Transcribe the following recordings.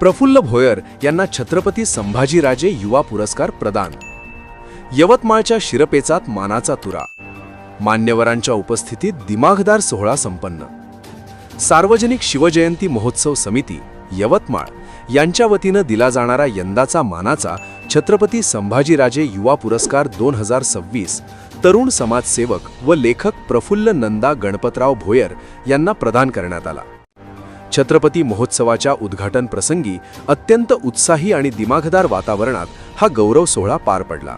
प्रफुल्ल भोयर यांना छत्रपती संभाजीराजे युवा पुरस्कार प्रदान. यवतमाळच्या शिरपेचात मानाचा तुरा. मान्यवरांच्या उपस्थितीत दिमागदार सोहळा संपन्न. सार्वजनिक शिवजयंती महोत्सव समिती यवतमाळ यांच्या वतीनं दिला जाणारा यंदाचा मानाचा छत्रपती संभाजीराजे युवा पुरस्कार दोन हजार सव्वीस तरुण समाजसेवक व लेखक प्रफुल्ल नंदा गणपतराव भोयर यांना प्रदान करण्यात आला. छत्रपती महोत्सवाच्या उद्घाटन प्रसंगी अत्यंत उत्साही आणि दिमागदार वातावरणात हा गौरव सोहळा पार पडला.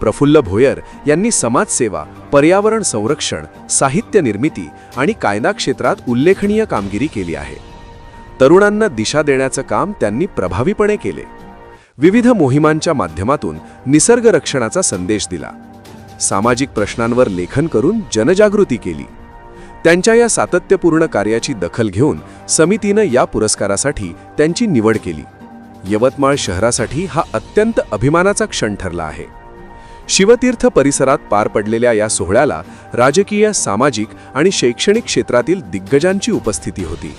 प्रफुल्ल भोयर यांनी समाजसेवा पर्यावरण संरक्षण साहित्य निर्मिती आणि कायदा क्षेत्रात उल्लेखनीय कामगिरी केली आहे. तरुणांना दिशा देण्याचं काम त्यांनी प्रभावीपणे केले. विविध मोहिमांच्या माध्यमातून निसर्ग रक्षणाचा संदेश दिला. सामाजिक प्रश्नांवर लेखन करून जनजागृती केली. त्यांच्या या सातत्यपूर्ण कार्याची दखल घेऊन समितीनं या पुरस्कारासाठी त्यांची निवड केली. यवतमाळ शहरासाठी हा अत्यंत अभिमानाचा क्षण ठरला आहे. शिवतीर्थ परिसरात पार पडलेल्या या सोहळ्याला राजकीय सामाजिक आणि शैक्षणिक क्षेत्रातील दिग्गजांची उपस्थिती होती.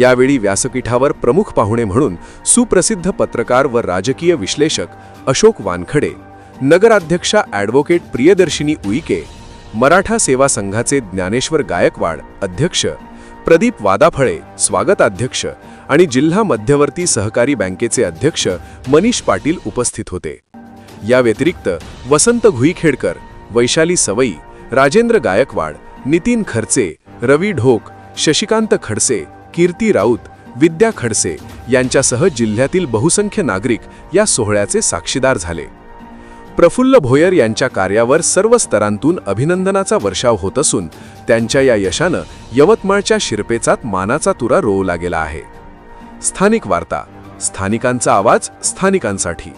यावेळी व्यासपीठावर प्रमुख पाहुणे म्हणून सुप्रसिद्ध पत्रकार व राजकीय विश्लेषक अशोक वानखडे नगराध्यक्षा ॲडव्होकेट प्रियदर्शिनी उईके मराठा सेवा संघाचे ज्ञानेश्वर गायकवाड अध्यक्ष प्रदीप वादाफळे स्वागताध्यक्ष आणि जिल्हा मध्यवर्ती सहकारी बँकेचे अध्यक्ष मनीष पाटील उपस्थित होते. या व्यतिरिक्त वसंत घुईखेडकर वैशाली सवई राजेंद्र गायकवाड नितीन खर्चे रवी ढोक शशिकांत खडसे कीर्ती राऊत विद्या खडसे यांच्यासह जिल्ह्यातील बहुसंख्य नागरिक या सोहळ्याचे साक्षीदार झाले. प्रफुल्ल भोयर यांच्या कार्यावर सर्व स्तरांतून अभिनंदनाचा वर्षाव होत असून त्यांच्या या यशानं यवतमाळच्या शिरपेचात मानाचा तुरा रोवला गेला आहे. स्थानिक वार्ता. स्थानिकांचा आवाज स्थानिकांसाठी.